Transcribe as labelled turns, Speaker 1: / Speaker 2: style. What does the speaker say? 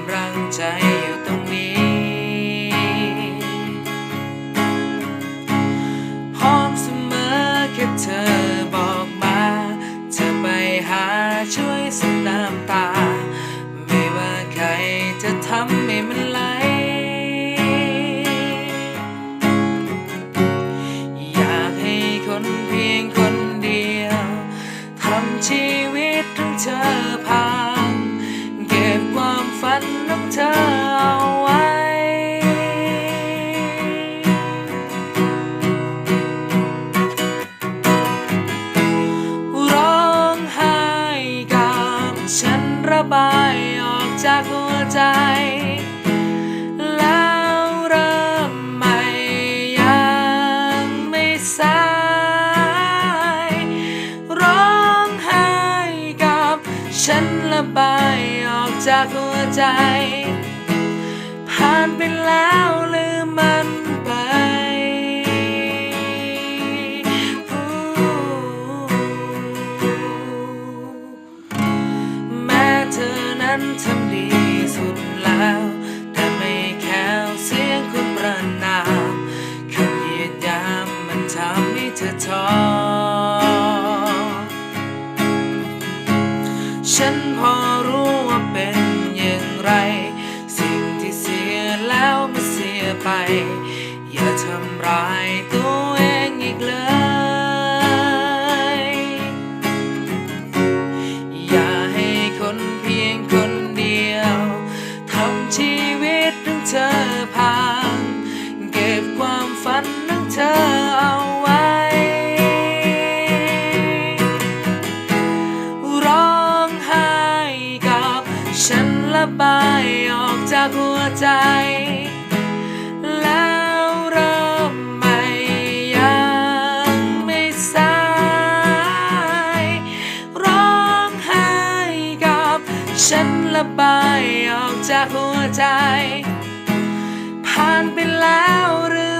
Speaker 1: ำลังใจอยู่ตรงนี้ พร้อมเสมอแค่เธอบอกมาจะไปหาช่วยสักน้ำตา ไม่ว่าใครจะทำให้มันไหล อยากให้คนเพียงคนเดียวทำชีวิตของเธอพา เธอเอาไว้ ร้องไห้กับฉันระบายออกจากหัวใจแล้วเริ่มใหม่ยังไม่สายร้องไห้กับฉันระบาย จากหัวใจ ผ่านไปแล้วลืมมันไปแม้เธอนั้นทำดีสุดแล้ว แต่ไม่แค่เสียงคุณประนามคำเหยียดยามมันทำให้เธอท้อฉันพอ ไป อย่าทำร้ายตัวเองอีกเลย อย่าให้คนเพียงคนเดียวทำชีวิตของเธอพัง เก็บความฝันของเธอเอาไว้ ร้องไห้กับฉันระบายออกจากหัวใจ ออกจากหัวใจ ผ่านไปแล้วหรือ